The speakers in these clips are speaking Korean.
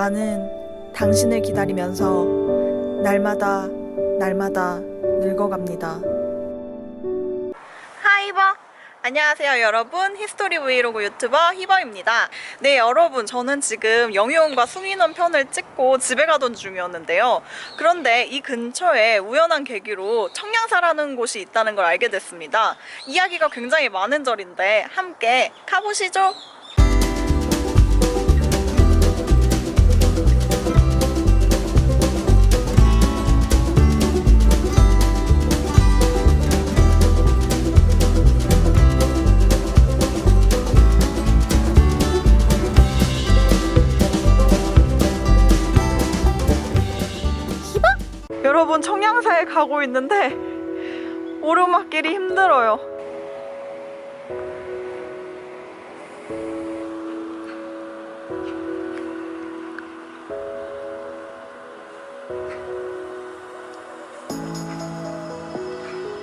나는 당신을 기다리면서 날마다 날마다 늙어갑니다. 하이버! 안녕하세요 여러분. 히스토리 브이로그 유튜버 히버입니다. 네 여러분 저는 지금 영유원과 숭인원 편을 찍고 집에 가던 중이었는데요. 그런데 이 근처에 우연한 계기로 청량사라는 곳이 있다는 걸 알게 됐습니다. 이야기가 굉장히 많은 절인데 함께 가보시죠 여러분 청량사에 가고 있는데 오르막길이 힘들어요.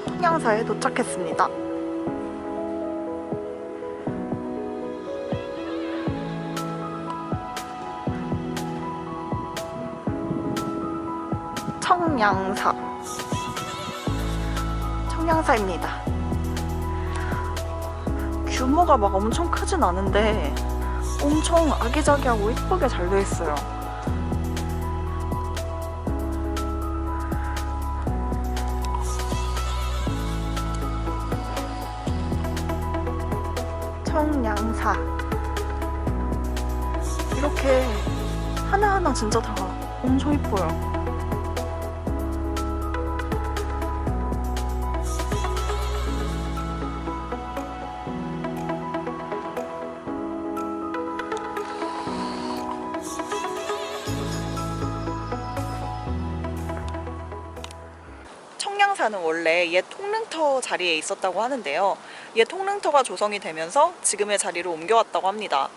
청량사에 도착했습니다. 청량사. 청량사입니다. 규모가 막 엄청 크진 않은데 엄청 아기자기하고 이쁘게 잘돼 있어요. 청량사. 이렇게 하나하나 진짜 다 엄청 이뻐요 청량사는 원래 옛 통릉터 자리에 있었다고 하는데요. 옛 통릉터가 조성이 되면서 지금의 자리로 옮겨왔다고 합니다.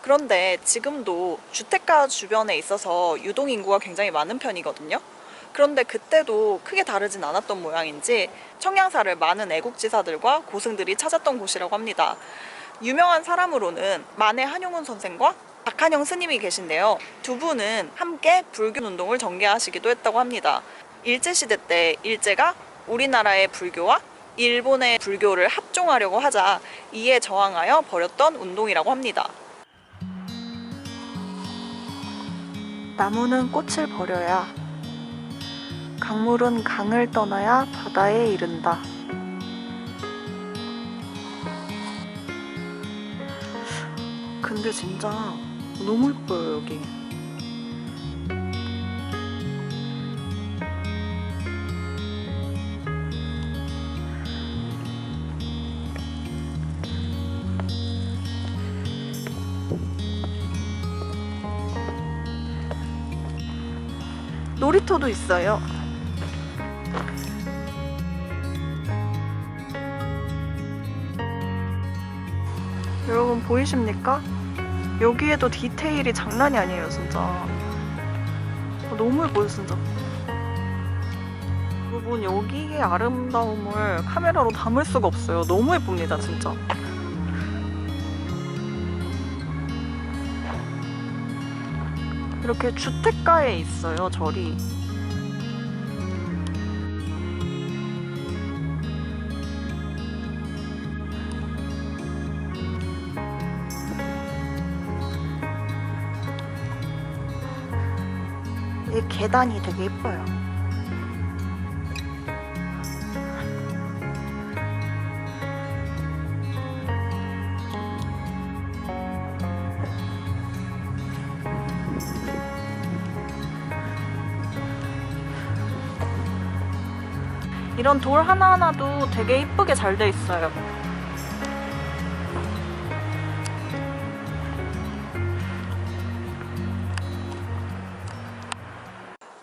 그런데 지금도 주택가 주변에 있어서 유동 인구가 굉장히 많은 편이거든요. 그런데 그때도 크게 다르진 않았던 모양인지 청량사를 많은 애국지사들과 고승들이 찾았던 곳이라고 합니다. 유명한 사람으로는 만해 한용운 선생과 박한영 스님이 계신데요. 두 분은 함께 불교 운동을 전개하시기도 했다고 합니다. 일제시대 때 일제가 우리나라의 불교와 일본의 불교를 합종하려고 하자 이에 저항하여 벌였던 운동이라고 합니다. 나무는 꽃을 버려야 강물은 강을 떠나야 바다에 이른다. 근데 진짜 너무 예뻐요 여기. 놀이터도 있어요. 여러분 보이십니까? 여기에도 디테일이 장난이 아니에요, 진짜. 어, 너무 예뻐요, 진짜. 여러분 여기의 아름다움을 카메라로 담을 수가 없어요. 너무 예쁩니다, 진짜. 이렇게 주택가에 있어요, 절이. 이 계단이 되게 예뻐요. 이런 돌 하나하나도 되게 이쁘게 잘 돼 있어요.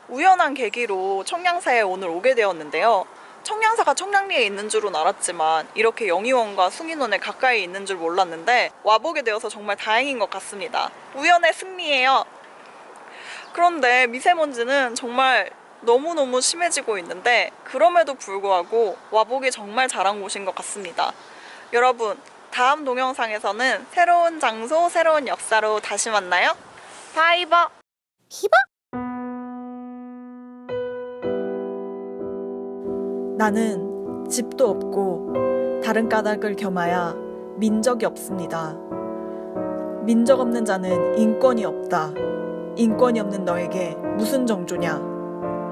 우연한 계기로 청량사에 오늘 오게 되었는데요. 청량사가 청량리에 있는 줄은 알았지만 이렇게 영희원과 숭인원에 가까이 있는 줄 몰랐는데 와보게 되어서 정말 다행인 것 같습니다. 우연의 승리예요. 그런데 미세먼지는 정말 너무너무 심해지고 있는데 그럼에도 불구하고 와보기 정말 잘한 곳인 것 같습니다. 여러분 다음 동영상에서는 새로운 장소, 새로운 역사로 다시 만나요. 바이버! 희박? 나는 집도 없고 다른 까닭을 겸하여 민적이 없습니다. 민적 없는 자는 인권이 없다. 인권이 없는 너에게 무슨 정조냐?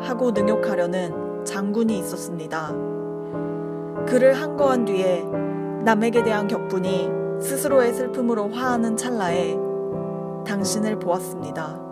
하고 능욕하려는 장군이 있었습니다. 그를 항거한 뒤에 남에게 대한 격분이 스스로의 슬픔으로 화하는 찰나에 당신을 보았습니다.